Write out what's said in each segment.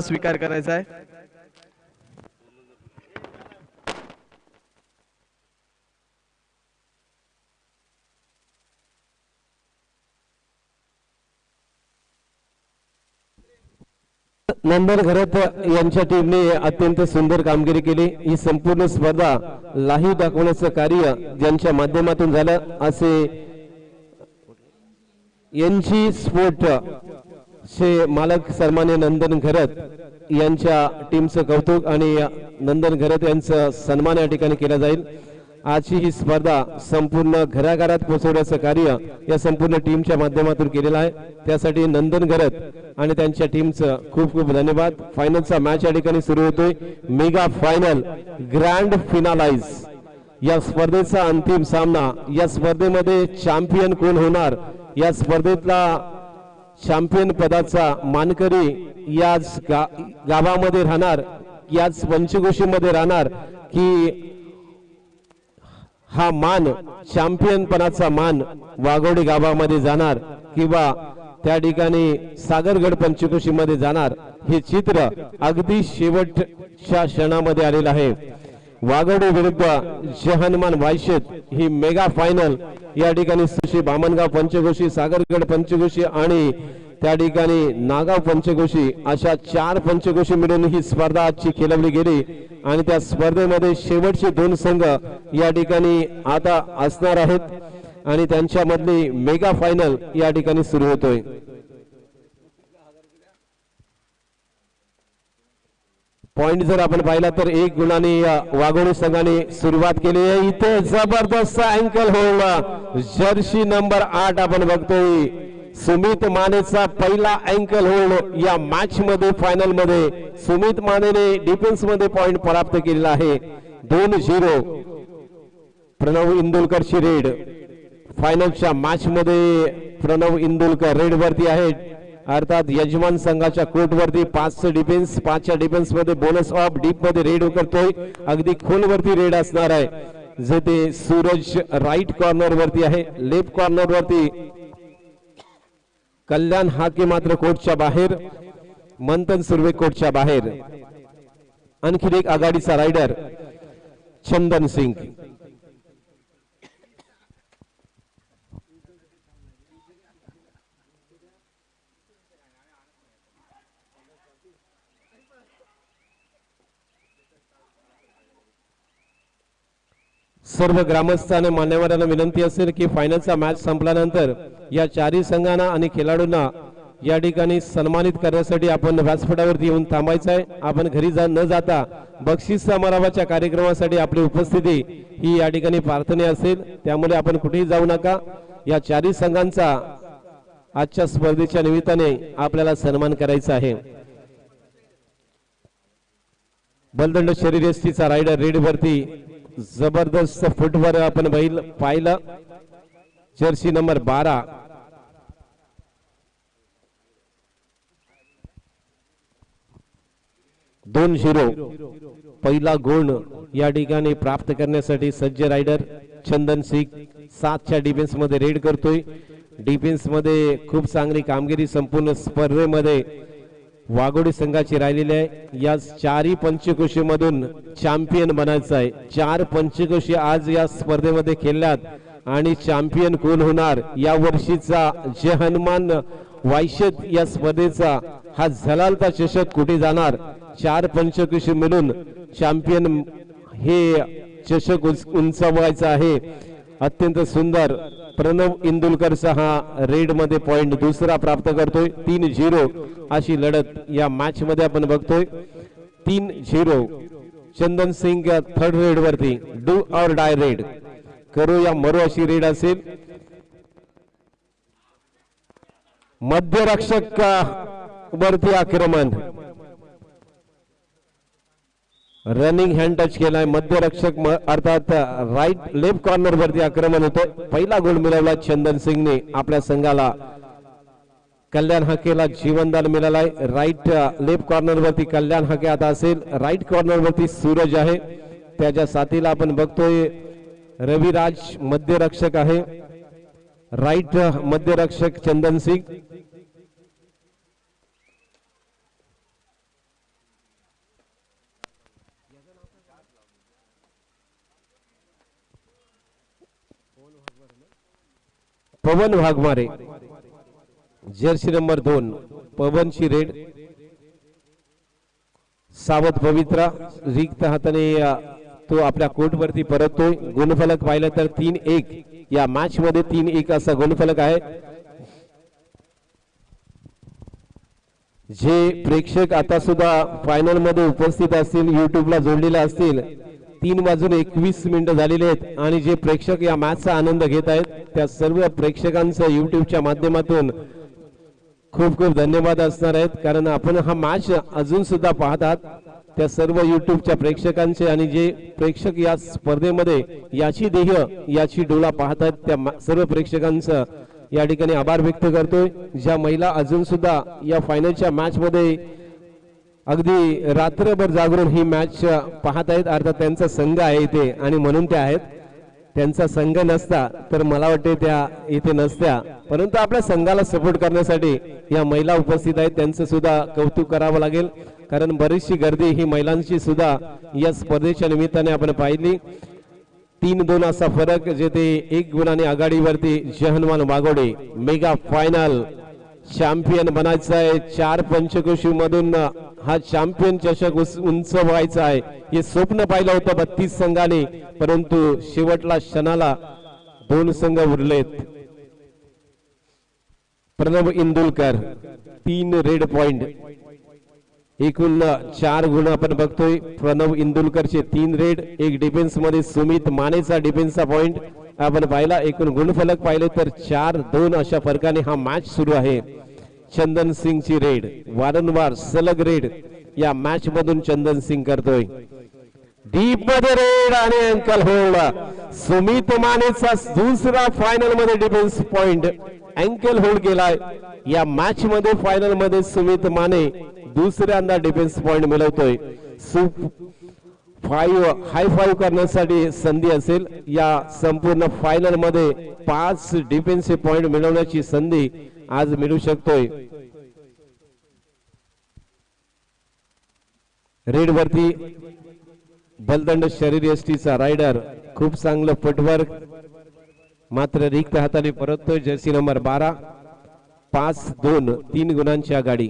स्वीकार करायचा आहे. नंदन घरत यांच्या टीमने अत्यंत सुंदर कामगिरी केली. ही संपूर्ण स्पर्धा लाही दाखवण्याचं कार्य ज्यांच्या माध्यमातून झालं असे यांची स्पोर्ट शे मालक सन्मान्य नंदन घरत यांच्या टीमचं कौतुक आणि नंदन घरत यांचं सन्मान या ठिकाणी केला जाईल. आजची ही स्पर्धा संपूर्ण घराघरात पोहोचवण्याचं कार्य या संपूर्ण टीमच्या माध्यमातून केलेलं आहे. त्यासाठी नंदन घरत आणि त्यांच्या टीमचं खूप खूप धन्यवाद. फायनलचा मॅच या ठिकाणी सुरू होतोय. मेगा फायनल ग्रँड फिनालाइज या स्पर्धेचा अंतिम सामना या स्पर्धेमध्ये चॅम्पियन कोण होणार? या स्पर्धेतला चॅम्पियन पदाचा मानकरी याच गा गावामध्ये राहणार याच पंचकोशीमध्ये राहणार की हा मान चॅम्पियनपणाचा मान वाघोडी गावामध्ये जाणार किंवा त्या ठिकाणी सागरगड पंचकोशीमध्ये जाणार हे चित्र अगदी शेवटच्या क्षणामध्ये आलेलं आहे. वाघोडी विरुद्ध जहनमान वायशेत ही मेगा फायनल. या ठिकाणी सुशी बामणगाव पंचकोशी सागरगड पंचकोशी आणि त्या ठिकाणी नागाव पंचकोशी अशा चार पंचकोशी मिळून ही स्पर्धा आजची खेळवली गेली. आणि त्या स्पर्धेमध्ये शेवटचे दोन संघ या ठिकाणी आता असणार आहेत. आणि त्यांच्यामधली मेगा फायनल या ठिकाणी सुरू होतोय. पॉइंट जर आपण पाहिला तर एक गुणाने वाघोणी संघाने सुरुवात केली आहे. इथे जबरदस्त अँकल होल्ड जर्सी नंबर आठ आपण बघतोय. सुमित मानेचा पहिला अँकल होल्ड या मॅच मध्ये फायनलमध्ये सुमित मानेने डिफेन्समध्ये पॉइंट प्राप्त केलेला आहे. दोन झिरो प्रणव इंदुलकरची रेड फायनलच्या मॅच मध्ये प्रणव इंदुलकर रेड वरती आहे अर्थात यजमान संघाच्या कोर्टवरती पाच डिफेन्स पाचच्या डिफेन्समध्ये बोनस ऑफ डीपमध्ये रेड करतोय अगदी खोलवरती रेड असणार आहे. जेथे सूरज राईट कॉर्नर वरती आहे. लेफ्ट कॉर्नर वरती कल्याण हाके मात्र कोर्टच्या बाहेर. मंथन सुर्वे कोर्टच्या बाहेर. आणखी एक आघाडीचा रायडर चंदन सिंग. सर्व ग्रामस्थ आणि मान्यवरांना विनंती असेल की फायनलचा मॅच संपल्यानंतर या चारही संघांना आणि खेळाडूंना या ठिकाणी सन्मानित करण्यासाठी आपण व्यासपीठावरती येऊन थांबायचं आहे. आपण घरी जा न जाता बक्षीस समारंभाच्या कार्यक्रमासाठी आपली उपस्थिती ही या ठिकाणी प्रार्थना असेल. त्यामुळे आपण कुठेही जाऊ नका. या चारही संघांचा आजच्या स्पर्धेच्या निमित्ताने आपल्याला सन्मान करायचा आहे. बलदंड शरीरयष्टीचा रायडर रेड वरती जबरदस्त फुटवर आपण पाहिलं. जर्सी नंबर बारा. दोन झिरो. पहिला गुण या ठिकाणी प्राप्त करण्यासाठी सज्ज रायडर चंदन सिंग सातच्या डिफेन्समध्ये रेड करतोय. डिफेन्समध्ये खूप चांगली कामगिरी संपूर्ण स्पर्धेमध्ये वाघोडी संघाची राहिलेली आहे. या चारही पंचकोशी मधून चॅम्पियन बनायचं आहे. चार पंचकोशी आज या स्पर्धेमध्ये खेळल्यात. आणि चॅम्पियन कोण होणार या वर्षीचा जे हनुमान वायशत या स्पर्धेचा हा झलालता चषक कुठे जाणार? चार पंचकोशी मिळून चॅम्पियन हे चषक उंच- आहे. अत्यंत सुंदर प्रणव इंदुलकरचा हा रेडमध्ये पॉइंट दुसरा प्राप्त करतोय. तीन झिरो अशी लढत या मॅच मध्ये आपण बघतोय. तीन zero. Chandan Singh third raid वरती. डू और डाय रेड करू या मरो अशी रेड असेल. मध्यरक्षक वरती आक्रमण. रनिंग हँड टच केलाय. मध्यरक्षक म- अर्थात राईट लेफ्ट कॉर्नर वरती आक्रमण होतं पहिला गोल मिळवला चंदन सिंगने आपल्या संघाला. कल्याण हाकेला जीवनदान मिळालाय. राईट लेफ्ट कॉर्नर वरती कल्याण हाके आता असेल. राईट कॉर्नर वरती सूरज आहे. त्याच्या साथीला आपण बघतोय रविराज मध्यरक्षक आहे. राईट uh, मध्यरक्षक चंदन सिंग. पवन वाघमारे. जर्सी नंबर दोन पवन रेड सावध पवित्रा रिक्त हाताने तो आपल्या कोर्टवरती परततोय. गुणफलक पाहिलं तर तीन एक. या मॅच मध्ये तीन एक असा गुणफलक आहे. जे प्रेक्षक आता सुद्धा फायनलमध्ये उपस्थित असतील युट्यूबला जोडलेले असतील तीन वाजून एकवीस मिनिटं झालेले आहेत. आणि जे प्रेक्षक या मॅचचा आनंद घेत आहेत त्या सर्व प्रेक्षकांचं युट्यूबच्या माध्यमातून खूप खूप धन्यवाद असणार आहेत. कारण आपण हा मॅच अजून सुद्धा पाहतात त्या सर्व युट्यूबच्या प्रेक्षकांचे आणि जे प्रेक्षक या स्पर्धेमध्ये याची देह याची डोळा पाहतात त्या सर्व प्रेक्षकांचं या ठिकाणी आभार व्यक्त करतोय. ज्या महिला अजून सुद्धा या फायनलच्या मॅच मध्ये अगदी रात्रभर जागरून ही मॅच पाहत आहेत. अर्थात त्यांचा संघ आहे इथे आणि म्हणून त्या आहेत. त्यांचा संघ नसता तर मला वाटते त्या इथे नसत्या. परंतु आपल्या संघाला सपोर्ट करण्यासाठी या महिला उपस्थित आहेत. त्यांचं सुद्धा कौतुक करावं लागेल. कारण बरीचशी गर्दी ही महिलांची सुद्धा या स्पर्धेच्या निमित्ताने आपण पाहिली. तीन दोन असा फरक जेथे एक गुणाने आघाडीवरती जहनमान वागोडे मेगा फायनल चॅम्पियन बनायचं आहे. चार पंचकोशी मधून हा चॅम्पियन चषक उंच व्हायचा आहे. हे स्वप्न पाहिलं होतं बत्तीस संघाने परंतु शेवटला क्षणाला दोन संघ उरलेत. प्रणव इंदुलकर तीन रेड पॉइंट एकूण चार गुण आपण बघतोय. प्रणव इंदुलकरचे तीन रेड एक डिफेन्समध्ये सुमित मानेचा डिफेन्सचा पॉइंट आपण पाहिला एकूण गुणफलक पाहिले तर चार दोन अशा फरकाने हा मॅच सुरू आहे. चंदन सिंगची रेड वारंवार सलग रेड या मॅच मधून चंदन सिंग करतोय. डीपमध्ये रेड आणि अँकल होल्ड सुमित मानेचा दुसरा फायनलमध्ये डिफेन्स पॉइंट अँकल होल्ड केलाय या मॅच मध्ये फायनलमध्ये सुमित माने दुसऱ्यांदा डिफेन्स पॉइंट मिळवतोय. फाईव्ह हाय फाईव्ह करण्यासाठी संधी असेल. या संपूर्ण फायनलमध्ये पाच डिफेन्सिव्ह पॉइंट मिळवण्याची संधी आज मिळू शकतोय. रेड वरती बलदंड शरीर एसटीचा रायडर खूप चांगलं फुटवर्क मात्र रिक्त हाताने परततोय जर्सी नंबर बारा. पाच दोन तीन गुणांची आघाडी.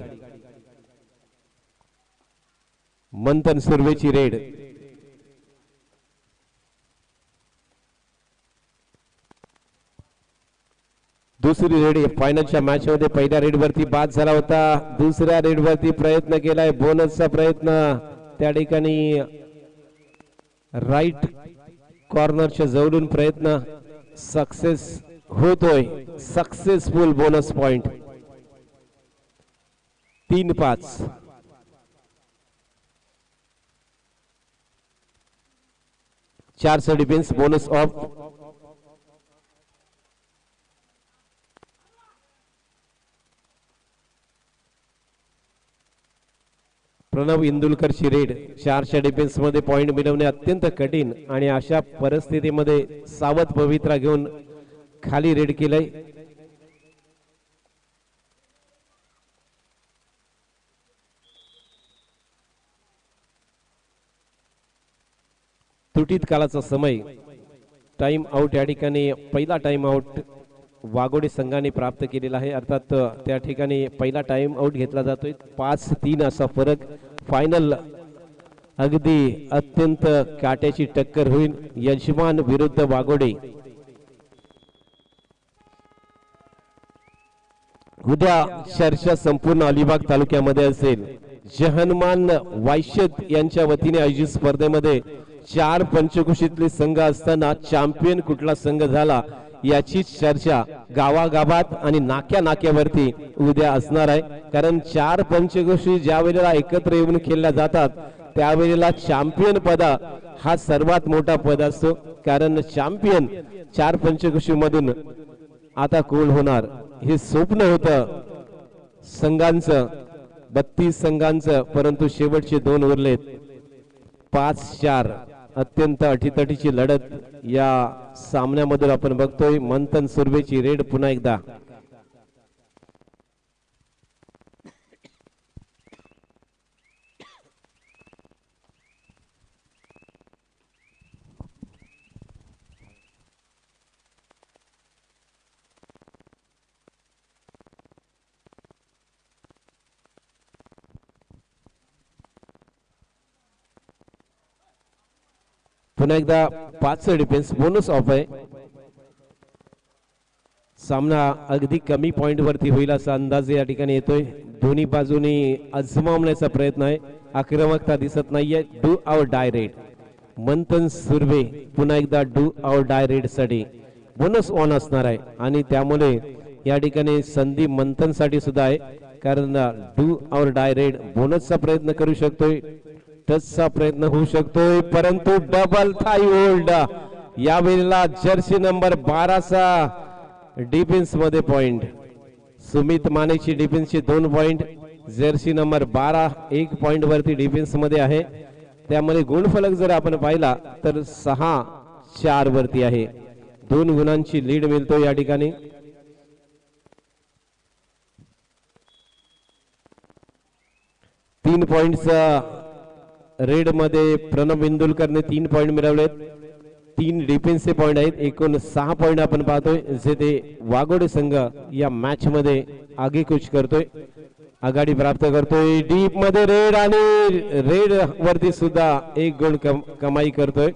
मंथन सुर्वेची रेड. दुसरी रेड फायनलच्या मॅच मध्ये पहिल्या रेड वरती झाला होता. दुसऱ्या रेड वरती प्रयत्न केलाय बोनसचा प्रयत्न. त्या ठिकाणी राईट कॉर्नरच्या प्रयत्न. सक्सेस होतोय. सक्सेसफुल बोनस पॉइंट तीन पाच. चारशे डिफेन्स बोनस ऑफ़ प्रणव इंदुलकरची रेड. चारच्या डिफेन्समध्ये पॉइंट मिळवणे अत्यंत कठीण आणि अशा परिस्थितीमध्ये सावध पवित्रा घेऊन खाली रेड केलंय. तुटीत कालाचा समय. टाइम आउट या ठिकाणी पहिला टाइम आउट वाघोडे संघाने प्राप्त केलेला आहे. अर्थात त्या ठिकाणी पहिला टाइम आउट घेतला जातोय. पाच तीन असा फरक फायनल अगदी अत्यंत काट्याची टक्कर होईल. यजमान विरुद्ध वाघोडे. उद्या चर्चा संपूर्ण अलिबाग तालुक्यामध्ये असेल. जहनमान वायशत यांच्या वतीने आयोजित स्पर्धेमध्ये चार पंचकुशीतले संघ असताना चॅम्पियन कुठला संघ झाला? याची चर्चा गावागावात आणि नाक्या नाक्यावरती उद्या असणार आहे. कारण चार पंचकोशी ज्या वेळेला एकत्र येऊन खेळल्या जातात त्यावेळेला चॅम्पियन पदा हा सर्वात मोठा पद असतो. कारण चॅम्पियन चार पंचकोशी मधून आता कोण होणार? हे स्वप्न होतं. संघांचं बत्तीस संघांचं परंतु शेवटचे दोन उरलेत. पाच चार. अत्यंत अटीतटीची लढत या सामन्यामधून आपण बघतोय. मंथन सुर्वेची रेड पुन्हा एकदा. पुन्हा एकदा पाच डिफेन्स बोनस ऑफ आहे. सामना अगदी कमी पॉइंट वरती होईल असा अंदाज या ठिकाणी येतोय. दोन्ही बाजूनी अजमावण्याचा प्रयत्न आहे. आक्रमकता दिसत नाहीये. Do or die raid Manthan Surve पुन्हा एकदा डू आवर डाय रेडसाठी बोनस ऑन असणार आहे. आणि त्यामुळे या ठिकाणी संधी मंथनसाठी सुद्धा आहे. कारण डू आवर डाय रेड बोनसचा प्रयत्न करू शकतोय. टचचा प्रयत्न होऊ शकतोय परंतु डबल थाई होल्ड यावेळेला जर्सी नंबर बाराचा डिफेन्समध्ये पॉइंट सुमित मानेची डिफेन्सची दोन पॉइंट जर्सी नंबर बारा एक पॉइंट वरती डिफेन्समध्ये आहे. त्यामध्ये गुणफलक जर आपण पाहिला तर सहा चार वरती आहे. दोन गुणांची लीड मिळतो या ठिकाणी. तीन पॉइंटचा रेडमध्ये प्रणव इंदुलकरने तीन पॉईंट मिळवलेत. तीन डिफेन्सचे पॉईंट आहेत. एकूण सहा पॉईंट आपण पाहतोय जे ते वाघोडे संघ या मॅच मध्ये आगेकूच करतोय. आघाडी प्राप्त करतोय. डीपमध्ये रेड आणि रेड वरती सुद्धा एक गुण कम, कमाई करतोय.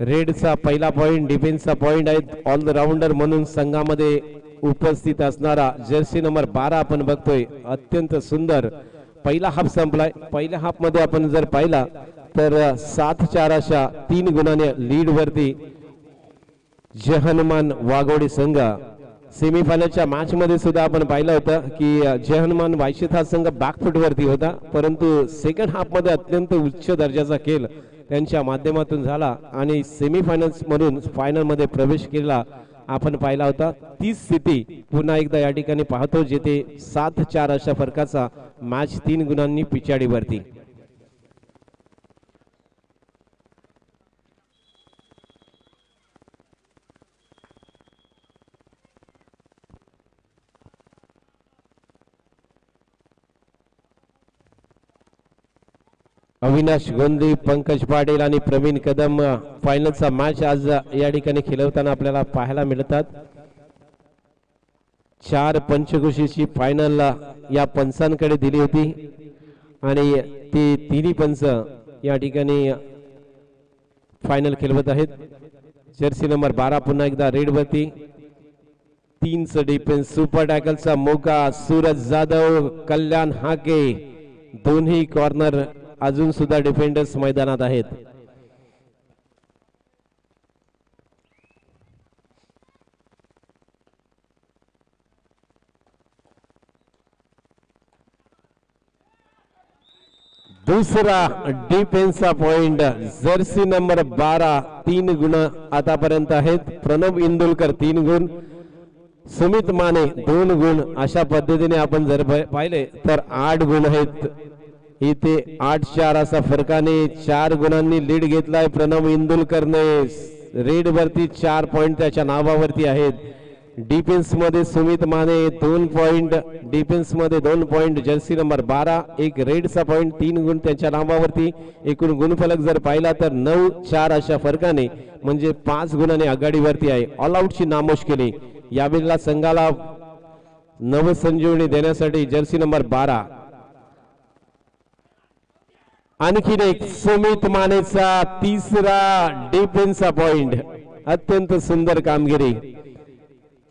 रेडचा पहिला पॉईंट डिफेन्सचा पॉईंट आहे ऑलराऊंडर म्हणून संघामध्ये उपस्थित असणारा जर्सी नंबर बारा आपण बघतोय. अत्यंत सुंदर पहिला हाफ संपलाय. पहिल्या हाफमध्ये आपण जर पाहिला तर सात चार अशा तीन गुणाने लीड वरती वाघोडी संघ. सेमीफायनलच्या मॅच मध्ये सुद्धा आपण पाहिलं होतं की जय वायशेत हा संघ बॅकफुट वरती होता. परंतु सेकंड हाफमध्ये अत्यंत उच्च दर्जाचा खेळ त्यांच्या माध्यमातून झाला आणि सेमीफायनल्स मधून फायनलमध्ये प्रवेश केला. आपण पाहिला होता. तीच स्थिती पुन्हा एकदा या ठिकाणी पाहतो जेथे सात चार अशा फरकाचा मॅच तीन गुणांनी पिछाडीवरती. अविनाश गोंदी पंकज पाटील आणि प्रवीण कदम फायनलचा मॅच आज या ठिकाणी खेळवताना आपल्याला पाहायला मिळतात. चार पंचकोशीची फायनल या पंचांकडे दिली होती. आणि ती तिन्ही पंच या ठिकाणी फायनल खेळवत आहेत. जर्सी नंबर बारा पुन्हा एकदा रेडवरती तीनच डिफेन्स सुपर टॅकलचा मोका सूरज जाधव कल्याण हाके दोन्ही कॉर्नर अजून सुद्धा डिफेंडर्स मैदानात आहेत. दुसरा डिफेन्सचा पॉइंट जर्सी नंबर बारा तीन गुण आतापर्यंत आहेत. प्रणव इंदुलकर तीन गुण सुमित माने दोन गुण. अशा पद्धतीने आपण जर पाहिले तर आठ गुण आहेत. इथे आठ चार असा फरकाने चार गुणांनी लीड घेतलाय प्रणव इंदुलकरने. रेड वरती चार पॉइंट त्याच्या नावावरती आहेत. डिफेन्समध्ये सुमित माने दोन पॉइंट डिफेन्समध्ये दोन पॉइंट जर्सी नंबर बारा. एक रेडचा पॉइंट तीन गुण त्यांच्या नावावरती. एकूण गुणफलक जर पाहिला तर नऊ चार अशा फरकाने म्हणजे पाच गुणाने आघाडीवरती आहे. ऑल आउटची नामोश केली. यावेळेला संघाला नवसंजीवनी देण्यासाठी जर्सी नंबर बारा. आणखीन एक सुमित मानेचा तिसरा डिफेन्सचा पॉइंट अत्यंत सुंदर कामगिरी.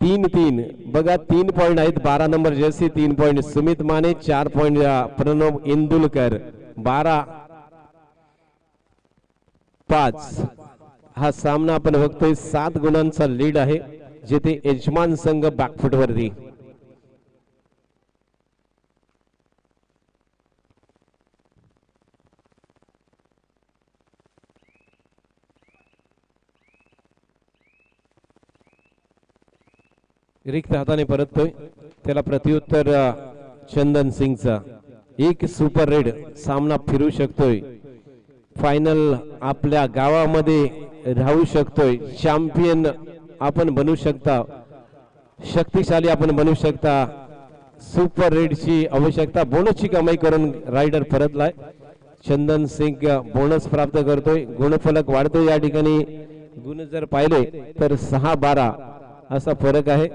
तीन तीन. बघा तीन पॉइंट आहेत. बारा नंबर जर्सी तीन पॉइंट सुमित माने चार पॉइंट प्रणव इंदुलकर. बारा. पाच. हा सामना आपण बघतोय. सात गुणांचा लीड आहे. जेथे यजमान संघ बॅकफुटवरती रिक्त हाताने परततोय त्याला प्रत्युत्तर चंदन सिंगचा. एक सुपर रेड सामना फिरू शकतोय. फायनल आपल्या गावामध्ये राहू शकतोय. चॅम्पियन आपण बनू शकता. शक्तिशाली आपण बनू शकता. सुपर रेडची आवश्यकता बोनसची कमाई करून रायडर परतलाय. चंदन सिंग बोनस प्राप्त करतोय. गुणफलक वाढतोय या ठिकाणी. गुण जर पाहिले तर सहा बारा असा फरक आहे.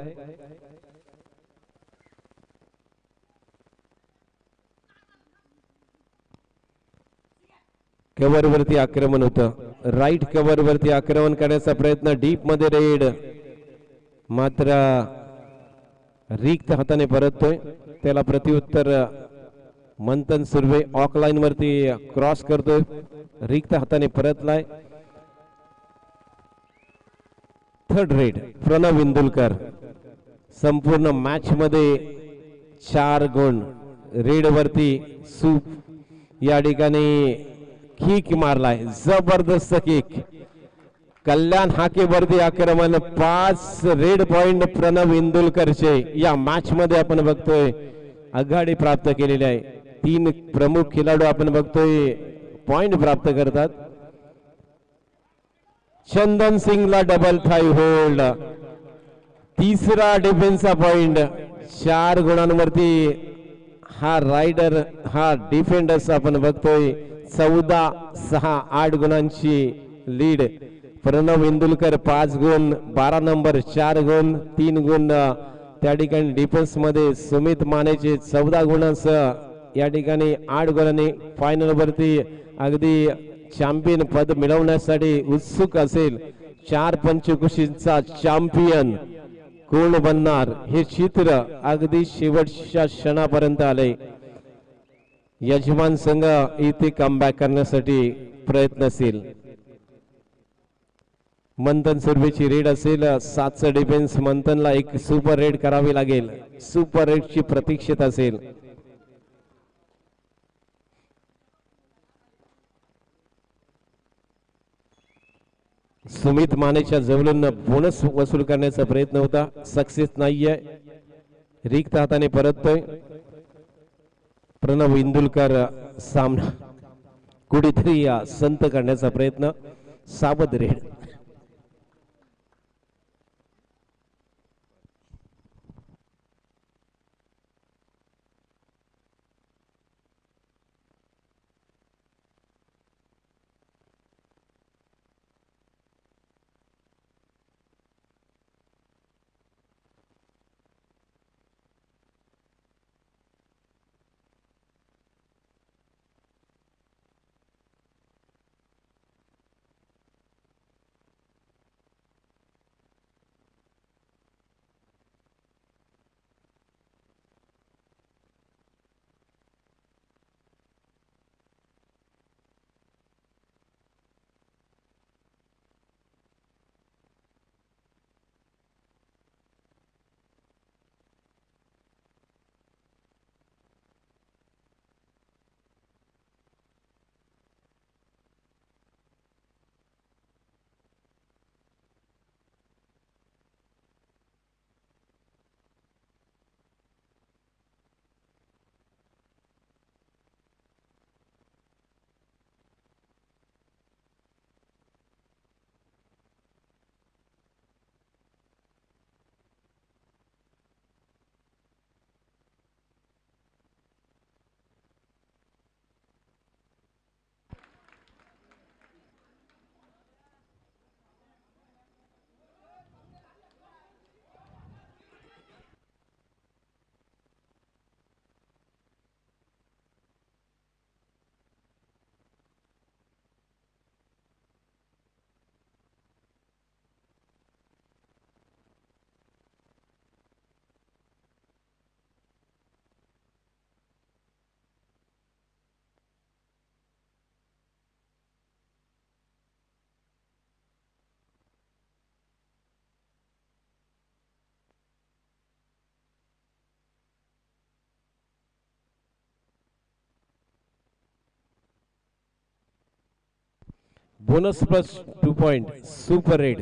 कव्हर वरती आक्रमण होतं. राईट कव्हर वरती आक्रमण करण्याचा प्रयत्न डीपमध्ये रेड मात्र रिक्त हाताने परततोय. त्याला प्रतिउत्तर मंथन सुर्वे ऑक लाईन वरती क्रॉस करतोय. रिक्त हाताने परतलाय. Third raid Pranav Indulkar. संपूर्ण मॅच मध्ये चार गुण. रेड वरती सूप. या ठिकाणी किक मारलाय जबरदस्त किक कल्याण हाकेवरती आक्रमण पाच रेड पॉइंट प्रणव इंदुलकरचे. या मॅच मध्ये आपण बघतोय आघाडी प्राप्त केलेली आहे. तीन प्रमुख खेळाडू आपण बघतोय पॉइंट प्राप्त करतात. चंदन सिंगला डबल थाई होल्ड तिसरा डिफेन्सचा पॉइंट चार गुणांवरती हा रायडर हा डिफेंडर्स आपण बघतोय. चौदा सहा आठ गुणांची लीड. प्रणव इंदुलकर पाच गुण बारा नंबर चार गुण तीन गुण. त्या ठिकाणी डिफेन्समध्ये सुमित मानेचे चौदा गुणांसह या ठिकाणी आठ गुणांनी फायनल वरती अगदी चॅम्पियन पद मिळवण्यासाठी उत्सुक असेल. चार पंचकुशींचा चॅम्पियन कोण बनणार हे चित्र अगदी शेवटच्या क्षणापर्यंत आले यजमान संघ इथे कमबॅक करण्यासाठी प्रयत्नशील. मंथन सुर्वेची रेड असेल सातचं डिफेन्स मंथनला एक सुपर रेड करावी लागेल. सुपर रेडची प्रतीक्षित असेल. सुमित मानेच्या जवळून बोनस वसूल करण्याचा प्रयत्न होता. सक्सेस नाहीये. रिक्त हाताने परततोय. प्रणव इंदुलकर सामना. कुठेतरी संत करण्याचा प्रयत्न. सावध raid. Bonus plus two point super raid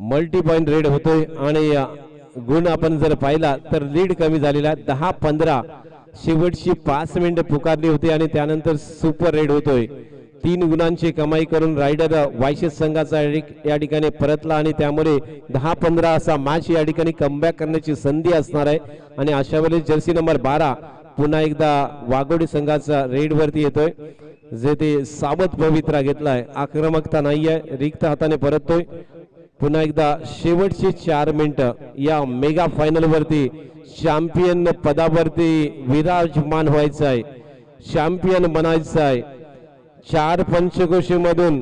multi point raid होतोय आणि गुण आपण जर पाहिला तर लीड कमी झालेला आहे. दहा पंधरा. शेवटची पाच मिनिटं पुकारली होती आणि त्यानंतर सुपर रेड होतोय. तीन गुणांची कमाई करून रायडर वायशेष संघाचा या ठिकाणी परतला आणि त्यामुळे दहा पंधरा असा मॅच या ठिकाणी कमबॅक करण्याची संधी असणार आहे. आणि अशा वेळेस जर्सी नंबर बारा पुन्हा एकदा वाघोडी संघाचा रेड वरती येतोय. जे ते सावध पवित्रा घेतलाय आक्रमकता नाहीये रिक्त हाताने परततोय. पुन्हा एकदा शेवटची चार मिनिटं या मेगा फायनल वरती चॅम्पियन पदावरती विराजमान व्हायचं आहे चॅम्पियन बनायचं आहे चार पंचकोशी मधून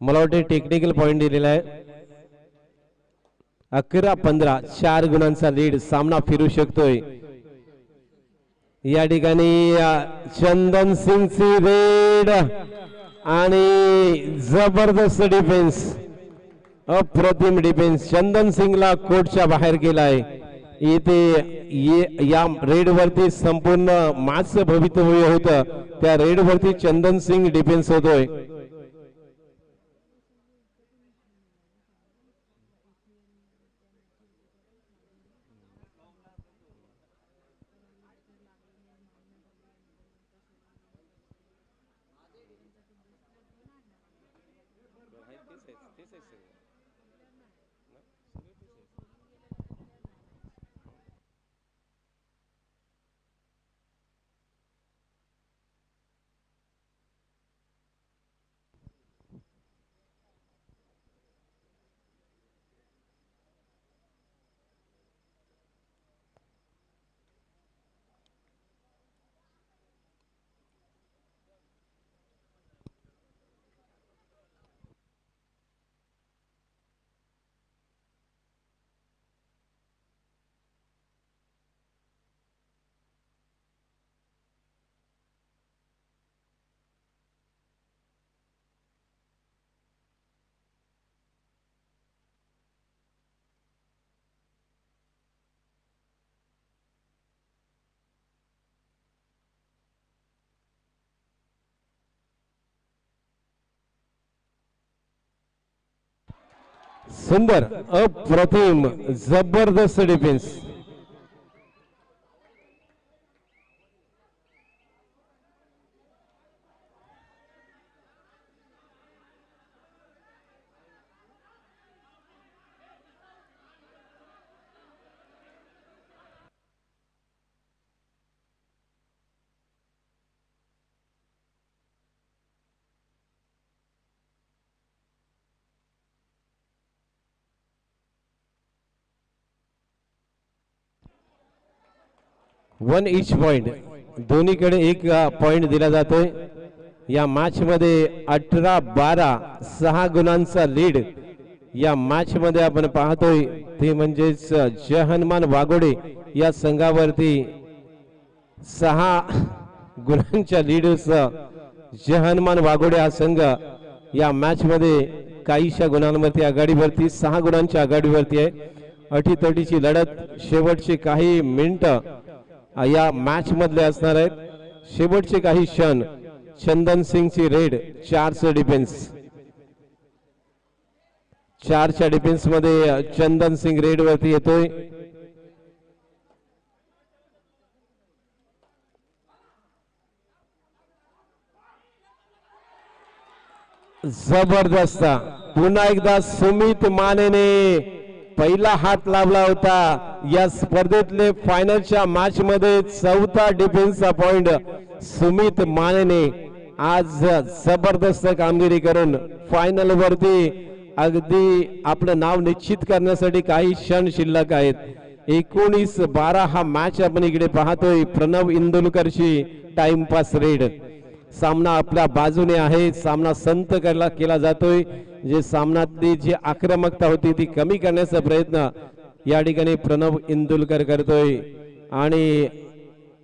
मला वाटते टेक्निकल पॉईंट दिलेला आहे. अकरा पंधरा चार गुणांचा लीड सामना फिरू शकतोय. या ठिकाणी चंदन सिंगची रेड आणि जबरदस्त डिफेन्स अप्रतिम डिफेन्स चंदन सिंगला कोर्टच्या बाहेर गेलाय. येथे ये- या रेड वरती संपूर्ण माच भवितव्य होतं. त्या रेड वरती चंदन सिंग डिफेन्स होतोय. is this is सुंदर अप्रतिम जबरदस्त डिफेन्स वन इच पॉइंट दोन्हीकडे एक पॉइंट दिला जातोय. या मॅच मध्ये अठरा बारा सहा गुणांचा लीड या मॅच मध्ये आपण पाहतोय. ते म्हणजेच जय हनुमान वाघोडे या संघावरती सहा गुणांच्या लीड जय हनुमान वाघोडे हा संघ या मॅच मध्ये काहीशा गुणांवरती आघाडीवरती सहा गुणांच्या आघाडीवरती आहे. अटीतटीची लढत शेवटचे काही मिनिटं या मॅच मधले असणार आहेत. शेवटचे काही क्षण. चंदन सिंगची रेड चारचं डिफेन्स चारच्या डिफेन्समध्ये चंदन सिंग रेड वरती येतोय. जबरदस्त. पुन्हा एकदा सुमित मानेने पहिला हात लावला होता. या स्पर्धेतले फायनलच्या मॅच मध्ये चौथा डिफेन्सचा पॉइंट सुमित मानेने. आज जबरदस्त कामगिरी करून फायनल वरती अगदी आपलं नाव निश्चित करण्यासाठी काही क्षण शिल्लक आहेत. एकोणीस बारा हा मॅच आपण इकडे पाहतोय. प्रणव इंदुलकरशी टाइमपास रेड. सामना आपल्या बाजूने आहे. सामना संत करला केला जातोय. जे सामनातली जी आक्रमकता होती ती कमी करण्याचा प्रयत्न या ठिकाणी प्रणव इंदुलकर करतोय. आणि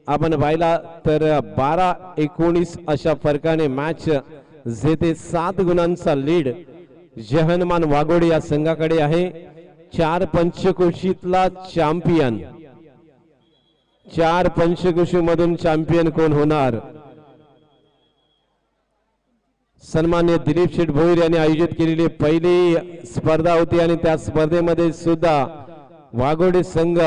आपण पाहिला तर बारा एकोणीस अशा फरकाने मॅच जेथे सात गुणांचा लीड जहनमान वाघोडे या संघाकडे आहे. चार पंचकोशीतला चॅम्पियन चार पंचकोशी मधून चॅम्पियन कोण होणार? सन्मान्य दिलीप शेठ भोईर यांनी आयोजित केलेली पहिली स्पर्धा होती आणि त्या स्पर्धेमध्ये सुद्धा वाघोडे संघ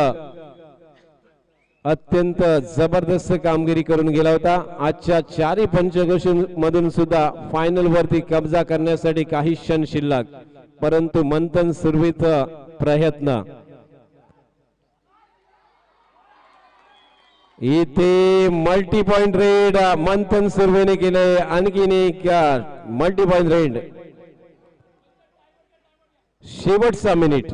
अत्यंत जबरदस्त कामगिरी करून गेला होता. आजच्या चारही पंचकोशी मधून सुद्धा फायनल वरती कब्जा करण्यासाठी काही क्षण शिल्लक परंतु मंथन सुरवीत प्रयत्न. इथे मल्टी पॉइंट रेड मंथन सुर्वेने केलंय आणखीन एक मल्टी पॉइंट रेड शेवटचा मिनिट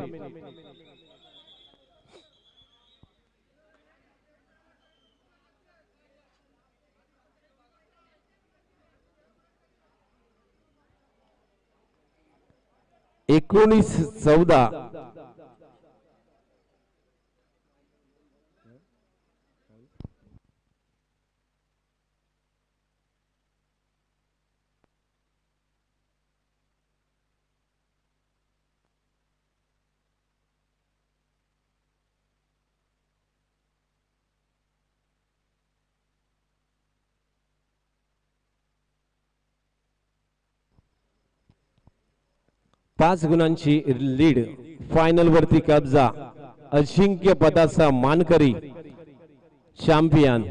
एकोणीस चौदा. पाच गुणांची लीड फायनल वरती कब्जा. अजिंक्य पदाचा मानकरी. चॅम्पियन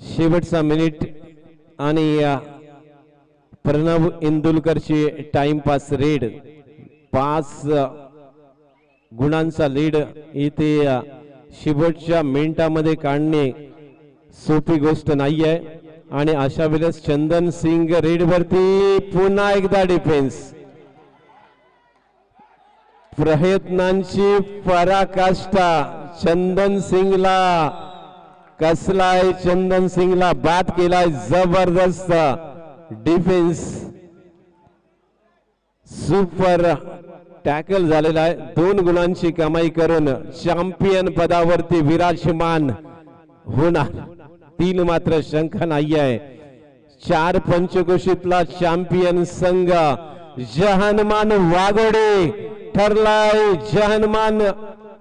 शेवटचा मिनिट आणि प्रणव इंदुलकरची टाइमपास रेड पाच गुणांचा लीड इथे शेवटच्या मिनिटामध्ये काढणे सोपी गोष्ट नाही आहे आणि अशा वेळेस चंदन सिंग रेडवरती पुन्हा एकदा डिफेन्स प्रयत्नांची पराकाष्ठा चंदन सिंगला. कसलाय चंदन सिंगला? बाद केलाय जबरदस्त. डिफेन्स सुपर टॅकल झालेला आहे. दोन गुणांची कमाई करून चॅम्पियन पदावरती विराजमान होणार. तीन मात्र शंका नाही आहे चार पंचकोशीतला चॅम्पियन संघ. जहनमान वागोडे ठरलाय जहनमान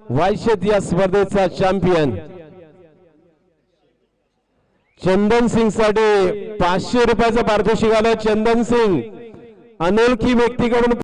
वायशेत या स्पर्धेचा चॅम्पियन. चंदन सिंगसाठी पाचशे रुपयाचं पारितोषिक आलं. चंदन सिंग अनोळखी व्यक्तीकडून